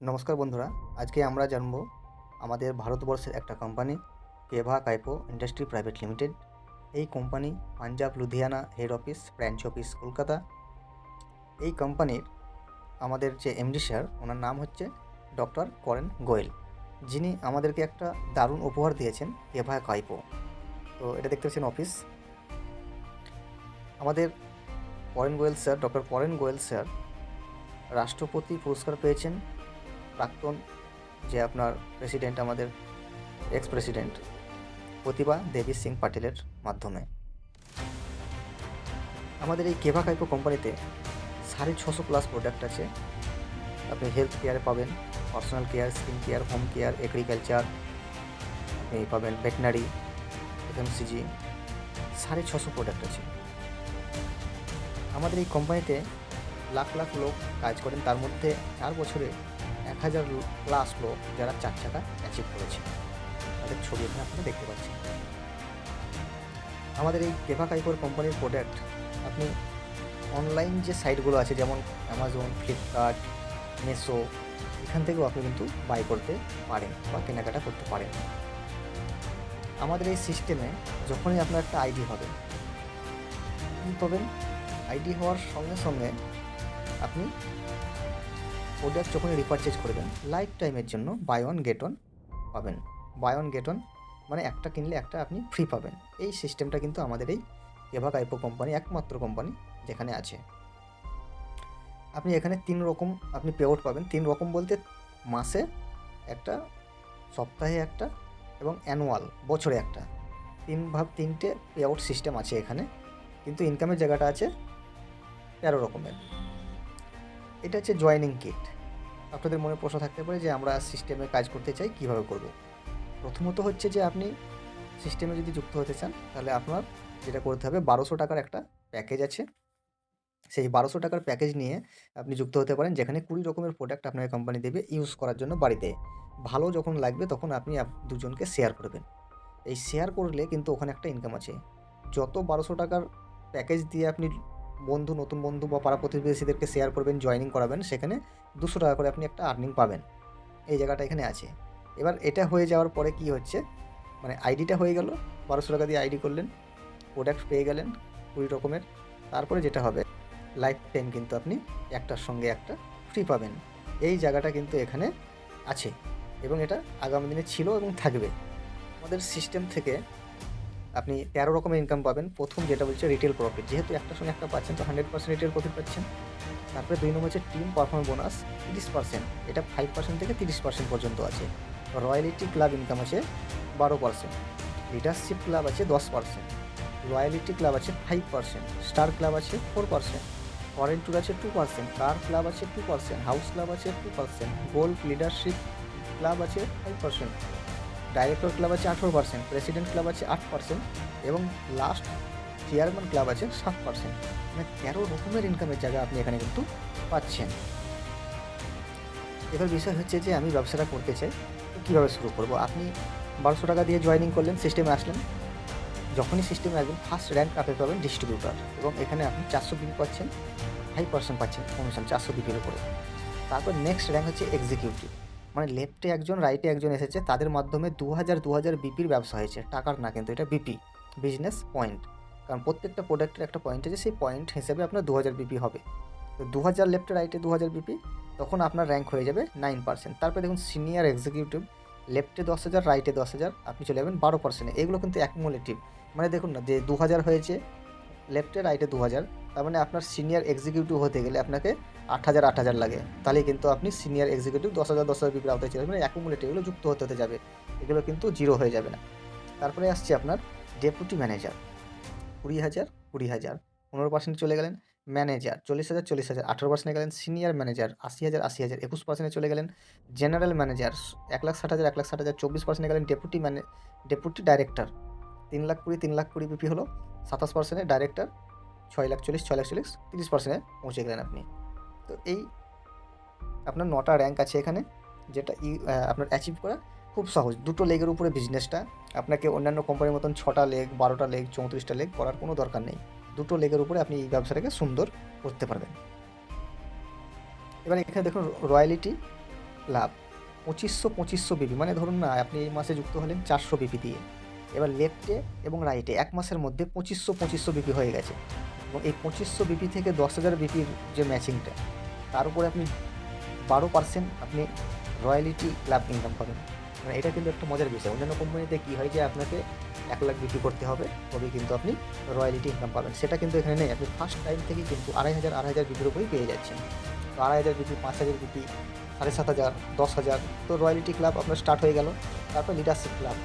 নমস্কার বন্ধুরা, আজকে আমরা জানব আমাদের ভারতবর্ষের একটা company Keva Kaipo industry private limited এই company Punjab Ludhiana head office branch office Kolkata এই কোম্পানির আমাদের যে এমডি স্যার ওনার নাম হচ্ছে ডক্টর করেন গোয়েল যিনি আমাদেরকে একটা দারুণ উপহার দিয়েছেন কেভা কাইপো তো এটা দেখতে পাচ্ছেন অফিস আমাদের করেন গোয়েল স্যার ডক্টর করেন গোয়েল স্যার রাষ্ট্রপতি পুরস্কার পেয়েছেন প্রাক্তন যে আপনার প্রেসিডেন্ট আমাদের এক্স প্রেসিডেন্ট প্রতিভা দেবী সিং পাটিলের মাধ্যমে। আমাদের এই কেভা কাইপো কোম্পানিতে সাড়ে ছশো প্লাস প্রোডাক্ট আছে। আপনি হেলথ কেয়ারে পাবেন personal care skin care home care agriculture আপনি পাবেন ভেটেনারি এফএমসিজি সাড়ে ছশো প্রোডাক্ট আছে। আমাদের এই কোম্পানিতে লাখ লাখ লোক কাজ করেন, তার মধ্যে চার বছরে এক হাজার প্লাস লোক যারা চার চাকা অ্যাচিভ করেছে। তাদের ছবি এখানে আপনারা দেখতে পাচ্ছেন। আমাদের এই কেভা কাইপোর কোম্পানির প্রোডাক্ট আপনি অনলাইন যে সাইটগুলো আছে, যেমন অ্যামাজন ফ্লিপকার্ট মেসো এখান থেকেও আপনি কিন্তু বাই করতে পারেন বা কেনাকাটা করতে পারেন। আমাদের এই সিস্টেমে যখনই আপনার একটা আইডি হবে, কী পাবেন? আইডি হওয়ার সঙ্গে সঙ্গে আপনি প্রোডাক্ট যখনই রিপারচেজ করবেন লাইফ টাইমের জন্য বাই ওয়ান গেট ওয়ান পাবেন। বাই ওয়ান গেট ওয়ান মানে একটা কিনলে একটা আপনি ফ্রি পাবেন। এই সিস্টেমটা কিন্তু আমাদের এই এভা আইপো কোম্পানি একমাত্র কোম্পানি যেখানে আছে। আপনি এখানে তিন রকম আপনি পে আউট পাবেন। তিন রকম বলতে মাসে একটা, সপ্তাহে একটা এবং অ্যানুয়াল বছরে একটা। তিন ভাব তিনটে পে আউট সিস্টেম আছে এখানে। কিন্তু ইনকামের জায়গাটা আছে তেরো রকমের। এটা হচ্ছে জয়েনিং কিট আপনাদের মনে প্রশ্ন থাকতে পারে যে আমরা সিস্টেমে কাজ করতে চাই, কীভাবে করব? প্রথমত হচ্ছে যে আপনি সিস্টেমে যদি যুক্ত হতে চান, তাহলে আপনার যেটা করতে হবে, বারোশো টাকার একটা প্যাকেজ আছে। সেই বারোশো টাকার প্যাকেজ নিয়ে আপনি যুক্ত হতে পারেন, যেখানে কুড়ি রকমের প্রোডাক্ট আপনার কোম্পানি দেবে ইউজ করার জন্য বাড়িতে। ভালো যখন লাগবে তখন আপনি দুজনকে শেয়ার করবেন। এই শেয়ার করলে কিন্তু ওখানে একটা ইনকাম আছে। যত বারোশো টাকার প্যাকেজ দিয়ে আপনি বন্ধু, নতুন বন্ধু বা পাড়া প্রতিবেশীদেরকে শেয়ার করবেন জয়েনিং করাবেন, সেখানে দুশো টাকা করে আপনি একটা আর্নিং পাবেন। এই জায়গাটা এখানে আছে। এবার এটা হয়ে যাওয়ার পরে কি হচ্ছে? মানে আইডিটা হয়ে গেল, বারোশো টাকা দিয়ে আইডি করলেন প্রোডাক্ট পেয়ে গেলেন কুড়ি রকমের। তারপরে যেটা হবে লাইফ টাইম কিন্তু আপনি একটার সঙ্গে একটা ফ্রি পাবেন। এই জায়গাটা কিন্তু এখানে আছে এবং এটা আগামী দিনে ছিল এবং থাকবে। আমাদের সিস্টেম থেকে আপনি তেরো রকমের ইনকাম পাবেন। প্রথম যেটা বলছে রিটেল প্রফিট যেহেতু একটার সঙ্গে একটা পাচ্ছেন, তো হান্ড্রেড পার্সেন্ট রিটেল প্রফিট পাচ্ছেন। তারপরে দুই নম্বর হচ্ছে টিম পারফর্ম বোনাস তিরিশ পার্সেন্ট এটা ফাইভ পার্সেন্ট থেকে তিরিশ পার্সেন্ট পর্যন্ত আছে। রয়্যালিটি ক্লাব ইনকাম আছে বারো পার্সেন্ট লিডারশিপ ক্লাব আছে দশ পার্সেন্ট রয়্যালিটি ক্লাব আছে ফাইভ পার্সেন্ট স্টার ক্লাব আছে ফোর পার্সেন্ট ফরেন ট্যুর আছে টু পার্সেন্ট কার ক্লাব আছে টু পার্সেন্ট হাউস ক্লাব আছে two percent gold leadership club আছে ফাইভ পার্সেন্ট ডাইরেক্টর ক্লাব আছে আঠেরো পার্সেন্ট প্রেসিডেন্ট ক্লাব আছে আট পার্সেন্ট এবং লাস্ট চেয়ারম্যান ক্লাব আছে সাত পার্সেন্ট মানে তেরো রকমের ইনকামের জায়গা আপনি এখানে কিন্তু পাচ্ছেন। এবার বিষয় হচ্ছে যে আমি ব্যবসাটা করতে চাই কীভাবে শুরু করব? আপনি বারোশো টাকা দিয়ে জয়েনিং করলেন সিস্টেমে আসলেন। যখনই সিস্টেমে আসবেন ফার্স্ট র্যাঙ্ক আপনি পাবেন ডিস্ট্রিবিউটার এবং এখানে আপনি চারশো বিপি পাচ্ছেন ফাইভ পার্সেন্ট পাচ্ছেন কমিশন চারশো বিপির উপরে। তারপর নেক্সট র্যাঙ্ক হচ্ছে এক্সিকিউটিভ মানে লেফটে একজন রাইটে একজন এসেছে, তাদের মাধ্যমে দু হাজার দু হাজার বিপির ব্যবসা হয়েছে। টাকার না কিন্তু, এটা বিপি বিজনেস পয়েন্ট কারণ প্রত্যেকটা প্রোডাক্টের একটা পয়েন্ট আছে, সেই পয়েন্ট হিসেবে আপনার দু হাজার বিপি হবে। তো দু হাজার লেফটে রাইটে দু হাজার বিপি তখন আপনার র্যাঙ্ক হয়ে যাবে নাইন পার্সেন্ট তারপরে দেখুন সিনিয়র এক্সিকিউটিভ লেফটে দশ হাজার রাইটে দশ হাজার আপনি চলে যাবেন বারো পার্সেন্টে এগুলো কিন্তু অ্যাকুমুলেটিভ মানে দেখুন না, যে দু হাজার হয়েছে লেফটে রাইটে দু হাজার তার মানে আপনার সিনিয়র এক্সিকিউটিভ হতে গেলে আপনাকে আট হাজার আট হাজার লাগে। তাহলে কিন্তু আপনি সিনিয়র এক্সিকিউটিভ দশ হাজার দশ হাজার বিপির আওতায় চলে যাবেন অ্যাকুমুলেটিভ এগুলো যুক্ত হতে হতে যাবে। এগুলো কিন্তু জিরো হয়ে যাবে না। তারপরে আসছে আপনার ডেপুটি ম্যানেজার কুড়ি হাজার কুড়ি হাজার। পনেরো পার্সেন্ট চলে গেলেন ম্যানেজার চল্লিশ হাজার চল্লিশ হাজার। আঠেরো পার্সেন্টে গেলেন সিনিয়র ম্যানেজার আশি হাজার আশি হাজার। একুশ পার্সেন্টে চলে গেলেন জেনারেল ম্যানেজার এক লাখ ষাট হাজার, এক লাখ ষাট হাজার। চব্বিশ পার্সেন্টে গেলেন ডেপুটি ম্যানে ডেপুটি ডাইরেক্টর তিন লাখ কুড়ি, তিন লাখ কুড়ি বিপি হলো। সাতাশ পার্সেন্টে ডাইরেক্টর ছয় লাখ চল্লিশ, ছয় লাখ চল্লিশ, তিরিশ পার্সেন্টে পৌঁছে গেলেন আপনি। তো এই আপনার নটা র্যাঙ্ক আছে এখানে, যেটা ই আপনার অ্যাচিভ করা খুব সহজ। দুটো লেগের উপরে বিজনেসটা আপনাকে অন্যান্য কোম্পানির মতন ছটা লেগ বারোটা লেগ চৌত্রিশটা লেগ করার কোনো দরকার নেই। দুটো লেগের উপরে আপনি এই ব্যবসাটাকে সুন্দর করতে পারবেন। এবার এখানে দেখুন রয়্যালিটি লাভ। পঁচিশশো পঁচিশশো বিপি মানে ধরুন না, আপনি এই মাসে যুক্ত হলেন চারশো বিপি দিয়ে। এবার লেফটে এবং রাইটে এক মাসের মধ্যে পঁচিশশো পঁচিশশো বিপি হয়ে গেছে। এবং এই পঁচিশশো বিপি থেকে দশ হাজার বিপির যে ম্যাচিংটা তার উপরে আপনি বারো পার্সেন্ট আপনি রয়্যালিটি লাভ ইনকাম পাবেন মানে এটা কিন্তু একটা মজার বিষয়। অন্যান্য কোম্পানিতে কী হয় যে, আপনাকে এক লাখ বিক্রি করতে হবে তবে কিন্তু আপনি রয়্যালিটি ইনকাম পাবেন। সেটা কিন্তু এখানে নেই। আপনি ফার্স্ট টাইম থেকেই কিন্তু আড়াই হাজার আড়াই হাজার বিপির উপরেই পেয়ে যাচ্ছেন। তো আড়াই হাজার বিপি পাঁচ হাজার বিক্রি, সাড়ে সাত হাজার, দশ হাজার। তো রয়্যালিটি ক্লাব আপনার স্টার্ট হয়ে গেল। তারপর লিডারশিপ ক্লাব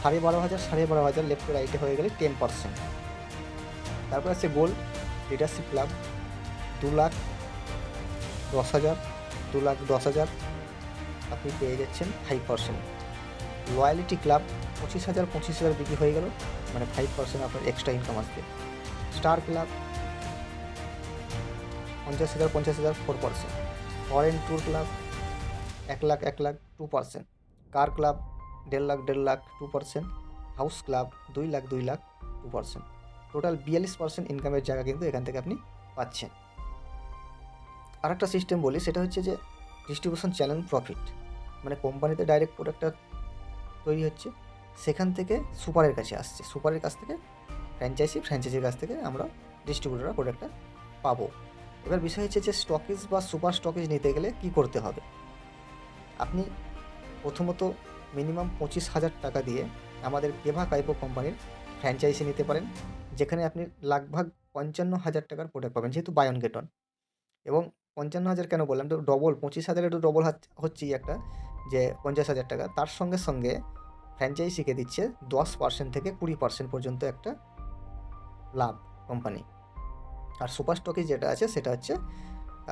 সাড়ে বারো হাজার, সাড়ে বারো হাজার লেফটে রাইটে হয়ে গেলে টেন পার্সেন্ট তারপর আছে গোল্ড লিডারশিপ ক্লাব দু লাখ দশ হাজার দু লাখ দশ হাজার আপনি পেয়ে যাচ্ছেন ফাইভ পার্সেন্ট লয়ালিটি ক্লাব পঁচিশ হাজার পঁচিশ হাজার বিক্রি হয়ে গেল মানে ফাইভ পার্সেন্ট আপনার এক্সট্রা ইনকাম আসবে। স্টার ক্লাব পঞ্চাশ হাজার পঞ্চাশ হাজার four percent foreign tour club এক লাখ এক lakh two percent car club দেড় লাখ দেড় lakh two percent house club দুই লাখ দুই লাখ টু পার্সেন্ট টোটাল বিয়াল্লিশ পার্সেন্ট ইনকামের জায়গা কিন্তু এখান থেকে আপনি পাচ্ছেন। আর একটা সিস্টেম বলি, সেটা হচ্ছে যে ডিস্ট্রিবিউশন চ্যানেল প্রফিট মানে কোম্পানিতে ডাইরেক্ট প্রোডাক্টটা তৈরি হচ্ছে, সেখান থেকে সুপারের কাছে আসছে। সুপারের কাছ থেকে ফ্র্যাঞ্চাইজি ফ্র্যাঞ্চাইজির কাছ থেকে আমরা ডিস্ট্রিবিউটাররা প্রোডাক্টটা পাবো। এবার বিষয় হচ্ছে যে স্টকেজ বা সুপার স্টকেজ নিতে গেলে কি করতে হবে? আপনি প্রথমত মিনিমাম পঁচিশ হাজার টাকা দিয়ে আমাদের কেভা কাইপো কোম্পানির ফ্র্যাঞ্চাইজি নিতে পারেন, যেখানে আপনি লাগভাগ পঞ্চান্ন হাজার টাকার প্রোডাক্ট পাবেন, যেহেতু বায়ন গেটন এবং পঞ্চান্ন হাজার কেন বললাম? তো ডবল পঁচিশ হাজার একটু ডবল হচ্ছেই একটা, যে পঞ্চাশ হাজার টাকা। তার সঙ্গে সঙ্গে ফ্র্যাঞ্চাইজি শিখে দিচ্ছে দশ পার্সেন্ট থেকে কুড়ি পার্সেন্ট পর্যন্ত একটা লাভ কোম্পানি আর সুপার স্টকে যেটা আছে, সেটা হচ্ছে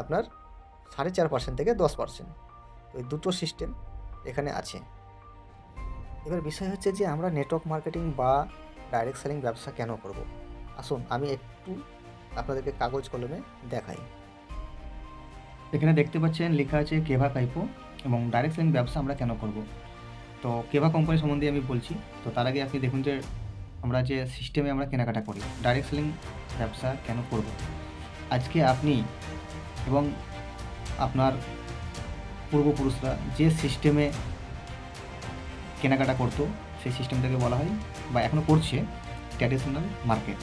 আপনার সাড়ে চার পার্সেন্ট থেকে দশ পার্সেন্ট ওই দুটো সিস্টেম এখানে আছে। এবার বিষয় হচ্ছে যে, আমরা নেটওয়ার্ক মার্কেটিং বা ডাইরেক্ট সেলিং ব্যবসা কেন করব? আসুন, আমি একটু আপনাদেরকে কাগজ কলমে দেখাই। এখানে দেখতে পাচ্ছেন লেখা আছে কেভা কাইপো এবং ডাইরেক্ট সেলিং ব্যবসা আমরা কেন করব? তো কেভা কোম্পানি সম্বন্ধে আমি বলছি, তো তার আগে আপনি দেখুন যে আমরা যে সিস্টেমে আমরা কেনাকাটা করি ডাইরেক্ট সেলিং ব্যবসা কেন করব? আজকে আপনি এবং আপনার পূর্বপুরুষরা যে সিস্টেমে কেনাকাটা করতো, সেই সিস্টেমটাকে বলা হয় বা এখনও করছে ট্র্যাডিশনাল মার্কেট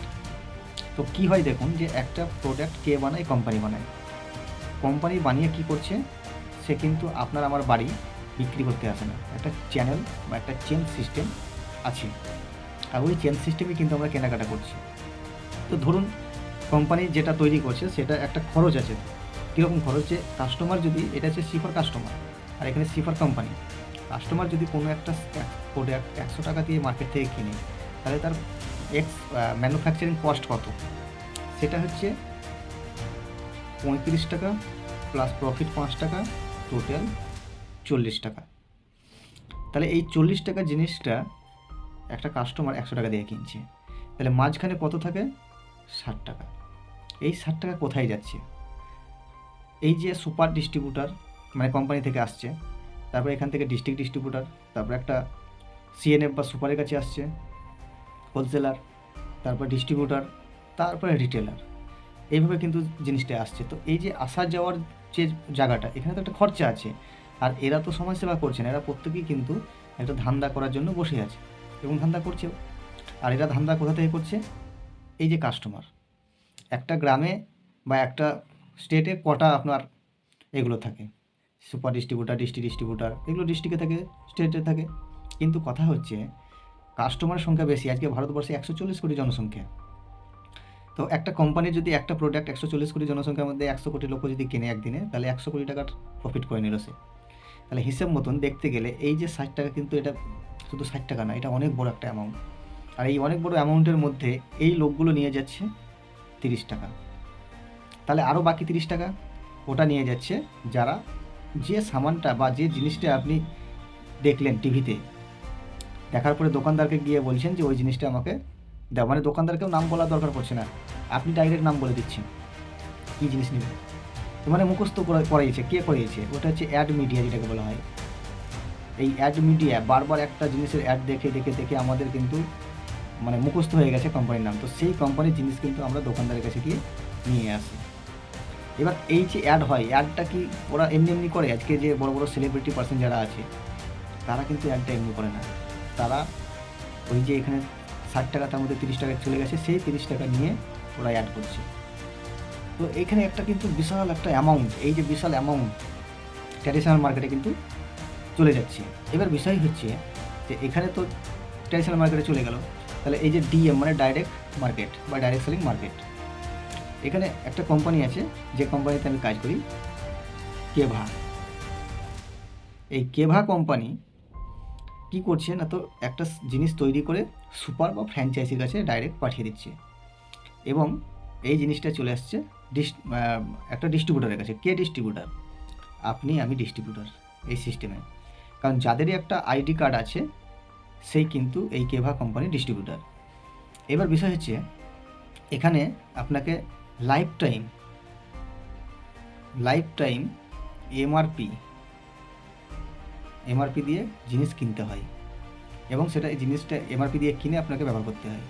তো কি হয় দেখুন যে একটা প্রোডাক্ট কে বানায় কোম্পানি বানায়। কোম্পানি বানিয়ে কি করছে, সে কিন্তু আপনার আমার বাড়ি বিক্রি করতে আসে না। একটা চ্যানেল বা একটা চেন সিস্টেম আছে। আর ওই চেন সিস্টেমে কিন্তু আমরা কেনাকাটা করছি। তো ধরুন কোম্পানি যেটা তৈরি করছে, সেটা একটা খরচ আছে। কীরকম খরচ? যে কাস্টমার যদি, এটা হচ্ছে সিফার কাস্টমার আর এখানে সিফার কোম্পানি কাস্টমার যদি কোনো একটা প্রোডাক্ট একশো টাকা দিয়ে মার্কেট থেকে কিনে, তাহলে তার এক্স ম্যানুফ্যাকচারিং কস্ট কত? সেটা হচ্ছে পঁয়ত্রিশ টাকা প্লাস প্রফিট পাঁচ টাকা টোটাল চল্লিশ টাকা। তাহলে এই চল্লিশ টাকা জিনিসটা একটা কাস্টমার একশো টাকা দিয়ে কিনছে। তাহলে মাঝখানে কত থাকে? ষাট টাকা। এই ষাট টাকা কোথায় যাচ্ছে? এই যে সুপার ডিস্ট্রিবিউটার মানে কোম্পানি থেকে আসছে, তারপরে এখান থেকে ডিস্ট্রিক্ট ডিস্ট্রিবিউটার তারপরে একটা সিএনএফ বা সুপারের কাছে আসছে হোলসেলার তারপর ডিস্ট্রিবিউটার তারপরে রিটেলার এইভাবে কিন্তু জিনিসটা আসছে। তো এই যে আসা যাওয়ার যে জায়গাটা, এখানে তো একটা খরচা আছে। আর এরা তো সমাজসেবা করছে না এরা প্রত্যেকেই কিন্তু একটা ধান্দা করার জন্য বসে আছে এবং ধান্দা করছেও। আর এরা ধান্দা কোথা থেকে করছে? এই যে কাস্টমার একটা গ্রামে বা একটা স্টেটে কটা আপনার এগুলো থাকে? সুপার ডিস্ট্রিবিউটার ডিস্ট্রিক্ট ডিস্ট্রিবিউটার এগুলো ডিস্ট্রিক্টে থাকে স্টেটে থাকে। কিন্তু কথা হচ্ছে কাস্টমারের সংখ্যা বেশি। আজকে ভারতবর্ষে একশো চল্লিশ কোটি জনসংখ্যা। তো একটা কোম্পানি যদি একটা প্রোডাক্ট একশো চল্লিশ কোটি জনসংখ্যার মধ্যে একশো কোটি লোক যদি কেনে একদিনে, তাহলে একশো কোটি টাকার প্রফিট করে নিল সে। তাহলে হিসেব মতন দেখতে গেলে এই যে ষাট টাকা কিন্তু এটা শুধু ষাট টাকা না এটা অনেক বড় একটা অ্যামাউন্ট আর এই অনেক বড় অ্যামাউন্টের মধ্যে এই লোকগুলো নিয়ে যাচ্ছে তিরিশ টাকা। তাহলে আরও বাকি তিরিশ টাকা ওটা নিয়ে যাচ্ছে যারা যে সামানটা বা যে জিনিসটা আপনি দেখলেন টিভিতে, দেখার পরে দোকানদারকে গিয়ে বলছেন যে ওই জিনিসটা আমাকে দাও মানে দোকানদারকেও নাম বলার দরকার পড়ছে না। আপনি ডাইরেক্ট নাম বলে দিচ্ছেন। কী জিনিস নেবেন? মানে মুখস্থ করে করিয়েছে কে করিয়েছে? ওটা হচ্ছে অ্যাড মিডিয়া যেটাকে বলা হয়। এই অ্যাড মিডিয়া বারবার একটা জিনিসের অ্যাড দেখে দেখে দেখে আমাদের কিন্তু মানে মুখস্থ হয়ে গেছে কোম্পানির নাম। তো সেই কোম্পানির জিনিস কিন্তু আমরা দোকানদারের কাছে গিয়ে নিয়ে আসি। এবার এই যে অ্যাড হয় অ্যাডটা কি ওরা এমনি এমনি করে? আজকে যে বড় বড় সেলিব্রিটি পার্সন যারা আছে, তারা কিন্তু অ্যাডটা এমনি করে না। তারা ওই যে এখানে ষাট টাকা তার মধ্যে তিরিশ টাকা চলে গেছে, সেই তিরিশ টাকা নিয়ে ওরা অ্যাড করছে। তো এখানে একটা কিন্তু বিশাল একটা অ্যামাউন্ট এই যে বিশাল অ্যামাউন্ট ট্র্যাডিশনাল মার্কেটে কিন্তু চলে যাচ্ছে। এবার বিষয় হচ্ছে যে এখানে তো ট্র্যাডিশনাল মার্কেটে চলে গেল, তাহলে এই যে ডিএম মানে ডাইরেক্ট মার্কেট বা ডাইরেক্ট সেলিং মার্কেট এখানে একটা কোম্পানি আছে, যে কোম্পানিতে আমি কাজ করি কেভা এই কেভা কোম্পানি কি করছে না তো একটা জিনিস তৈরি করে সুপার বা ফ্র্যাঞ্চাইজির কাছে ডাইরেক্ট পাঠিয়ে দিচ্ছে। এবং এই জিনিসটা চলে আসছে ডিস একটা ডিস্ট্রিবিউটারের কাছে। কে ডিস্ট্রিবিউটার? আপনি, আমি ডিস্ট্রিবিউটার এই সিস্টেমে। কারণ যাদেরই একটা আইডি কার্ড আছে, সেই কিন্তু এই কেভা কোম্পানির ডিস্ট্রিবিউটার। এবার বিষয় হচ্ছে, এখানে আপনাকে lifetime lifetime MRP MRP দিয়ে জিনিস কিনতে হয় এবং সেটা এই জিনিসটা এমআরপি দিয়ে কিনে আপনাকে ব্যবহার করতে হয়।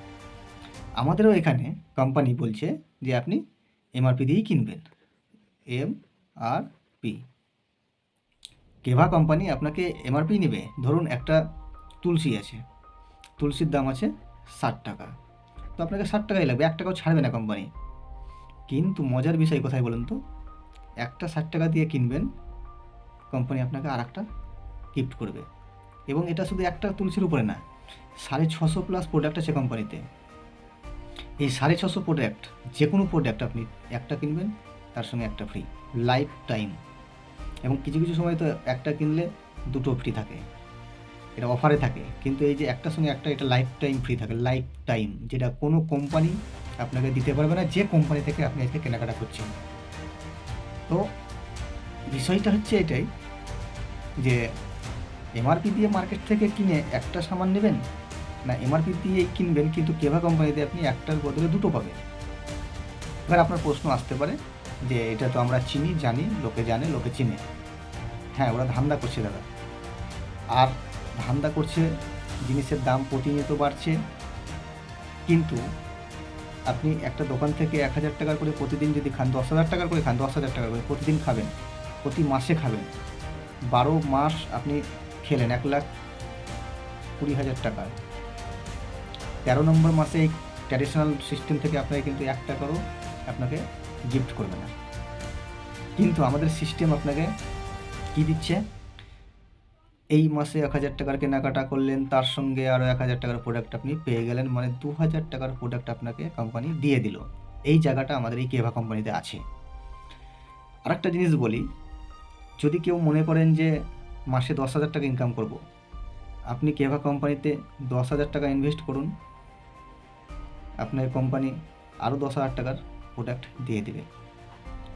আমাদেরও এখানে কোম্পানি বলছে যে আপনি এমআরপি দিয়েই কিনবেন। এম আর পি কেভা কোম্পানি আপনাকে এমআরপি নেবে। ধরুন একটা তুলসী আছে। তুলসীর দাম আছে ষাট টাকা। তো আপনাকে ষাট টাকাই লাগবে, এক টাকাও ছাড়বে না কোম্পানি কিন্তু মজার বিষয় কোথায় বলুন তো? একটা ষাট টাকা দিয়ে কিনবেন কোম্পানি আপনাকে আর একটা গিফট করবে। এবং এটা শুধু একটা তুলসীর উপরে না, সাড়ে ছশো প্লাস প্রোডাক্ট আছে কোম্পানিতে এই সাড়ে ছশো প্রোডাক্ট যে কোনো প্রোডাক্ট আপনি একটা কিনবেন, তার সঙ্গে একটা ফ্রি লাইফ টাইম এবং কিছু কিছু সময় তো একটা কিনলে দুটো ফ্রি থাকে। এটা অফারে থাকে, কিন্তু এই যে একটার সঙ্গে একটা, এটা লাইফ টাইম ফ্রি থাকে লাইফ টাইম যেটা কোনো কোম্পানি আপনাকে দিতে পারবে না, যে কোম্পানি থেকে আপনি আজকে কেনাকাটা করছেন। তো বিষয়টা হচ্ছে এটাই যে এমআরপি দিয়ে মার্কেট থেকে কিনে একটা সামান নেবেন? না এমআরপি দিয়ে কিনবেন, কিন্তু কেভা কোম্পানিতে আপনি একটার বদলে দুটো পাবেন? এবার আপনার প্রশ্ন আসতে পারে যে এটা তো আমরা চিনি, জানি, লোকে জানে, লোকে চিনে। হ্যাঁ ওরা ধান্দা করছে দাদা। আর ধান্দা করছে, জিনিসের দাম প্রতিনিয়ত বাড়ছে। কিন্তু আপনি একটা দোকান থেকে এক হাজার টাকার করে প্রতিদিন যদি খান, দশ হাজার টাকার করে খান, দশ হাজার টাকা করে প্রতিদিন খাবেন, প্রতি মাসে খাবেন। বারো মাস আপনি খেলেন এক লাখ কুড়ি হাজার টাকার তেরো নম্বর মাসে এই ট্র্যাডিশনাল সিস্টেম থেকে আপনাকে কিন্তু এক টাকারও আপনাকে গিফট করবে না। কিন্তু আমাদের সিস্টেম আপনাকে কি দিচ্ছে? এই মাসে এক হাজার টাকার কেনাকাটা করলেন, তার সঙ্গে আরও এক হাজার টাকার প্রোডাক্ট আপনি পেয়ে গেলেন মানে দু হাজার টাকার প্রোডাক্ট আপনাকে কোম্পানি দিয়ে দিল। এই জায়গাটা আমাদের এই কেভা কোম্পানিতে আছে। আরেকটা জিনিস বলি, যদি কেউ মনে করেন যে মাসে দশ হাজার টাকা ইনকাম করব। আপনি কেভা কোম্পানিতে দশ হাজার টাকা ইনভেস্ট করুন? আপনার কোম্পানি আরও দশ হাজার টাকার প্রোডাক্ট দিয়ে দেবে।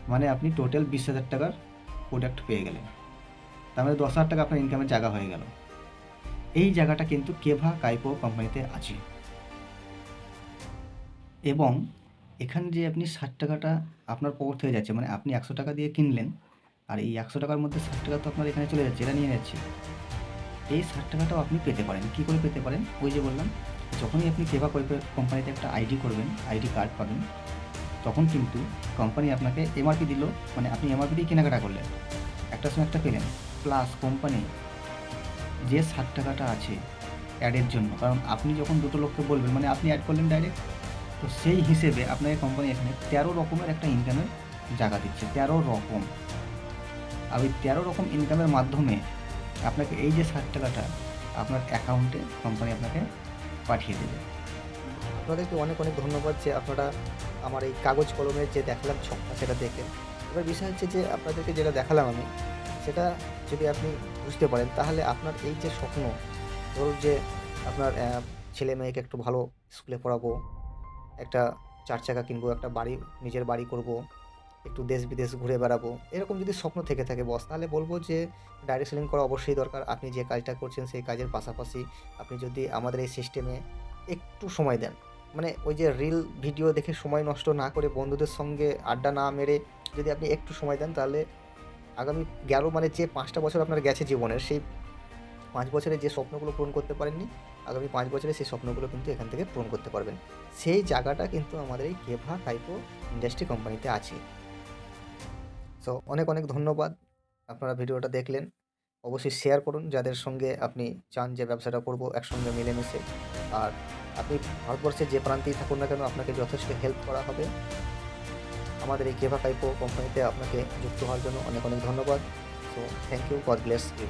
মানে আপনি টোটাল বিশ হাজার টাকার প্রোডাক্ট পেয়ে গেলেন। তার মানে দশ হাজার টাকা আপনার ইনকামের জায়গা হয়ে গেল। এই জায়গাটা কিন্তু কেভা কাইপো কোম্পানিতে আছে। এবং এখানে যে আপনি ষাট টাকাটা আপনার পকেট থেকে যাচ্ছে মানে আপনি একশো টাকা দিয়ে কিনলেন আর এই একশো টাকার মধ্যে ষাট টাকা তো আপনার এখানে চলে যাচ্ছে, এটা নিয়ে যাচ্ছে এই ষাট টাকাটাও আপনি পেতে পারেন। কী করে পেতে পারেন? ওই যে বললাম, যখনই আপনি কেভা কোম্পানিতে একটা আইডি করবেন, আইডি কার্ড পাবেন, তখন কিন্তু কোম্পানি আপনাকে এমআরপি দিল মানে আপনি এমআরপি দিয়ে কেনাকাটা করলেন। একটা সময় একটা পেলেন। প্লাস কোম্পানি যে ষাট টাকাটা আছে অ্যাডের জন্য, কারণ আপনি যখন দুটো লোককে বলবেন মানে আপনি অ্যাড করলেন ডাইরেক্ট তো সেই হিসেবে আপনাকে কোম্পানি এখানে তেরো রকমের একটা ইনকামের জায়গা দিচ্ছে। তেরো রকম। আর ওই তেরো রকম ইনকামের মাধ্যমে আপনাকে এই যে ষাট টাকাটা আপনার অ্যাকাউন্টে কোম্পানি আপনাকে পাঠিয়ে দেবে। আপনাদেরকে অনেক অনেক ধন্যবাদ যে আপনারা আমার এই কাগজ কলমের যে দেখালাম ছকটা সেটা দেখে। এবার বিষয় হচ্ছে যে আপনাদেরকে যেটা দেখালাম আমি, সেটা যদি আপনি বুঝতে পারেন, তাহলে আপনার এই যে স্বপ্ন, ধরুন যে আপনার ছেলে মেয়েকে একটু ভালো স্কুলে পড়াবো, একটা চার চাকা কিনবো, একটা বাড়ি, নিজের বাড়ি করব একটু দেশ বিদেশ ঘুরে বেড়াবো, এরকম যদি স্বপ্ন থেকে থাকে বস তাহলে বলব যে ডাইরেক্ট সেলিং করা অবশ্যই দরকার। আপনি যে কাজটা করছেন সেই কাজের পাশাপাশি আপনি যদি আমাদের এই সিস্টেমে একটু সময় দেন মানে ওই যে রিল ভিডিও দেখে সময় নষ্ট না করে বন্ধুদের সঙ্গে আড্ডা না মেরে যদি আপনি একটু সময় দেন, তাহলে আগামী গেল মানে যে পাঁচটা বছর আপনার গেছে জীবনের, সেই পাঁচ বছরে যে স্বপ্নগুলো পূরণ করতে পারেননি, আগামী পাঁচ বছরে সেই স্বপ্নগুলো কিন্তু এখান থেকে পূরণ করতে পারবেন। সেই জায়গাটা কিন্তু আমাদের এই কেভা টাইপো ইন্ডাস্ট্রি কোম্পানিতে আছে। তো অনেক অনেক ধন্যবাদ। আপনারা ভিডিওটা দেখলেন। অবশ্যই শেয়ার করুন যাদের সঙ্গে আপনি চান যে ব্যবসাটা করব একসঙ্গে মিলেমিশে। আর আপনি ভারতবর্ষে যে প্রান্তেই থাকুন না কেন, আপনাকে যথেষ্ট হেল্প করা হবে। আমাদের এই কেভা কাইপো কোম্পানিতে আপনাকে যুক্ত হওয়ার জন্য অনেক অনেক ধন্যবাদ। So thank you God bless you